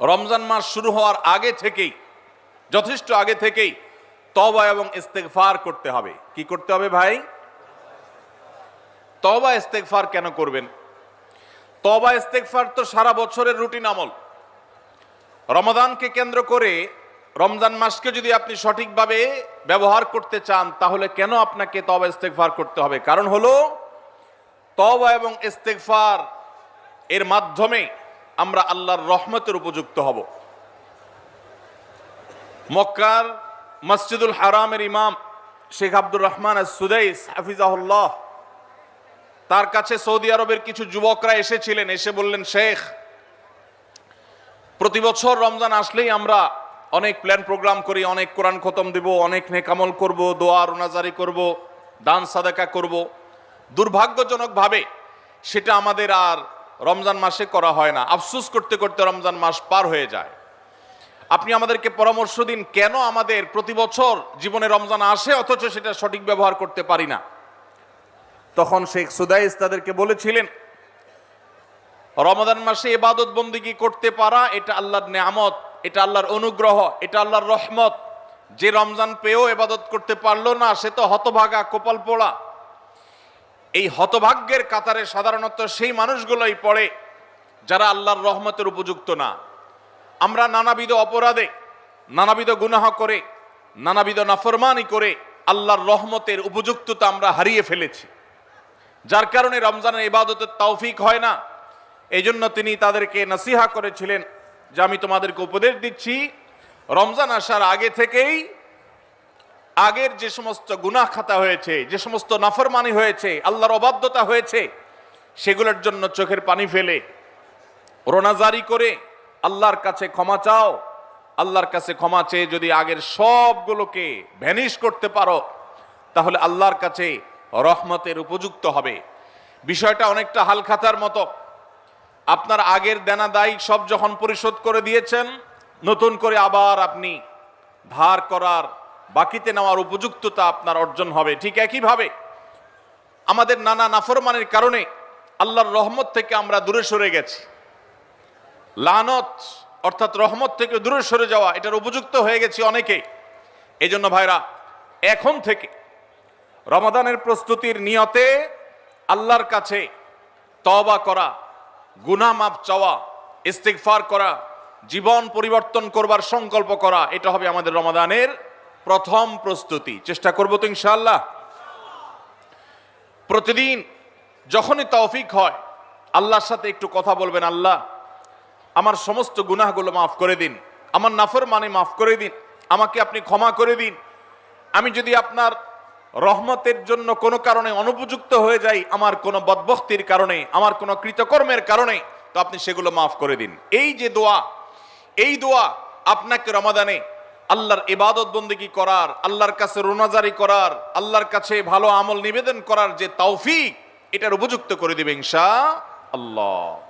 রমজান মাস শুরু হওয়ার আগে থেকেই, যথেষ্ট আগে থেকেই তবা এবং ইস্তেগফার করতে হবে। কি করতে হবে ভাই? তবা ইস্তেগফার কেন করবেন? তবা ইস্তেগফার তো সারা বছরের রুটিন আমল। রমাদানকে কেন্দ্র করে রমজান মাসকে যদি আপনি সঠিকভাবে ব্যবহার করতে চান, তাহলে কেন আপনাকে তবা ইস্তেগফার করতে হবে? কারণ হলো তবা এবং ইস্তেগফার এর মাধ্যমে আমরা আল্লাহর রহমতের উপযুক্ত হব। মক্কার মসজিদুল হারামের ইমাম শেখ আব্দুর রহমান সুদাইস হাফিজাহুল্লাহ, তার কাছে সৌদি আরবের কিছু যুবকরা এসেছিলেন, এসে বললেন, শেখ, প্রতি বছর রমজান আসলেই আমরা অনেক প্ল্যান প্রোগ্রাম করি, অনেক কোরআন খতম দিব, অনেক নেকামল করব, দোয়া, রোনাজারি করব, দান, সাদাকা করব। দুর্ভাগ্যজনকভাবে সেটা আমাদের আর রমজান মাসে করা হয় না। আফসুস করতে করতে রমজান মাস পার হয়ে যায়। আপনি আমাদেরকে পরামর্শ দিন, কেন আমাদের প্রতি বছর জীবনে রমজান আসে, অথচ সেটা সঠিক ব্যবহার করতে পারি না? তখন শেখ সুদাইস তাদেরকে বলেছিলেন রমাদান মাসে এবাদত বন্দিগি করতে পারা? এটা আল্লাহর নেয়ামত, এটা আল্লাহর অনুগ্রহ, এটা আল্লাহর রহমত। যে রমজান পেয়েও এবাদত করতে পারল না, সে তো হতভাগা, কপাল পোড়া। এই হতভাগ্যের কাতারে সাধারণত সেই মানুষগুলোই পড়ে যারা আল্লাহর রহমতের উপযুক্ত না। আমরা নানাবিধ অপরাধে, নানাবিধ গুনাহ করে, নানাবিধ নাফরমানি করে আল্লাহর রহমতের উপযুক্ততা আমরা হারিয়ে ফেলেছি। যার কারণে রমজানের ইবাদতের তৌফিক হয় না। এই জন্য তিনি তাদেরকে নসিহা করেছিলেন যে আমি তোমাদেরকে উপদেশ দিচ্ছি, রমজান আসার আগে থেকেই আগের যে সমস্ত গুনাহ খাতা হয়েছে, যে সমস্ত নাফরমানি হয়েছে, আল্লাহর অবাধ্যতা হয়েছে, সেগুলোর জন্য চোখের পানি ফেলে রোনাজারি করে আল্লাহর কাছে ক্ষমা চাও। আল্লাহর কাছে ক্ষমা চেয়ে যদি আগের সবগুলোকে ভ্যানিশ করতে পারো, তাহলে আল্লাহর কাছে রহমতের উপযুক্ত হবে। বিষয়টা অনেকটা হালখাতার মতো। আপনার আগের দেনা দায়ী সব যখন পরিশোধ করে দিয়েছেন, নতুন করে আবার আপনি ধার করার বাকিতে নেওয়ার উপযুক্ততা আপনার অর্জন হবে। ঠিক একইভাবে আমাদের নানা নাফরমানের কারণে আল্লাহর রহমত থেকে আমরা দূরে সরে গেছি। লানত, অর্থাৎ রহমত থেকে দূরে সরে যাওয়া, এটার উপযুক্ত হয়ে গেছি অনেকে এই জন্য ভাইরা, এখন থেকে রমাদানের প্রস্তুতির নিয়তে আল্লাহর কাছে তবা করা গুনা মাপ চাওয়া, ইস্তিগফার করা, জীবন পরিবর্তন করবার সংকল্প করা, এটা হবে আমাদের রমাদানের প্রথম প্রস্তুতি। চেষ্টা করব তো ইনশাআল্লাহ। প্রতিদিন যখনই তৌফিক হয়, আল্লাহর সাথে একটু কথা বলবেন, আল্লাহ আমার সমস্ত গুনাহগুলো মাফ করে দিন, আমার নাফর মানে মাফ করে দিন, আমাকে আপনি ক্ষমা করে দিন। আমি যদি আপনার রহমতের জন্য কোনো কারণে অনুপযুক্ত হয়ে যাই, আমার কোনো বদবক্তির কারণে, আমার কোনো কৃতকর্মের কারণে, তো আপনি সেগুলো মাফ করে দিন। এই যে দোয়া, এই দোয়া আপনাকে রমাদানে আল্লাহর ইবাদত বন্দিগি করার, আল্লাহর কাছে রোনাজারি করার, আল্লাহর কাছে ভালো আমল নিবেদন করার যে তৌফিক, এটার উপযুক্ত করে দিবে ইনশা আল্লাহ।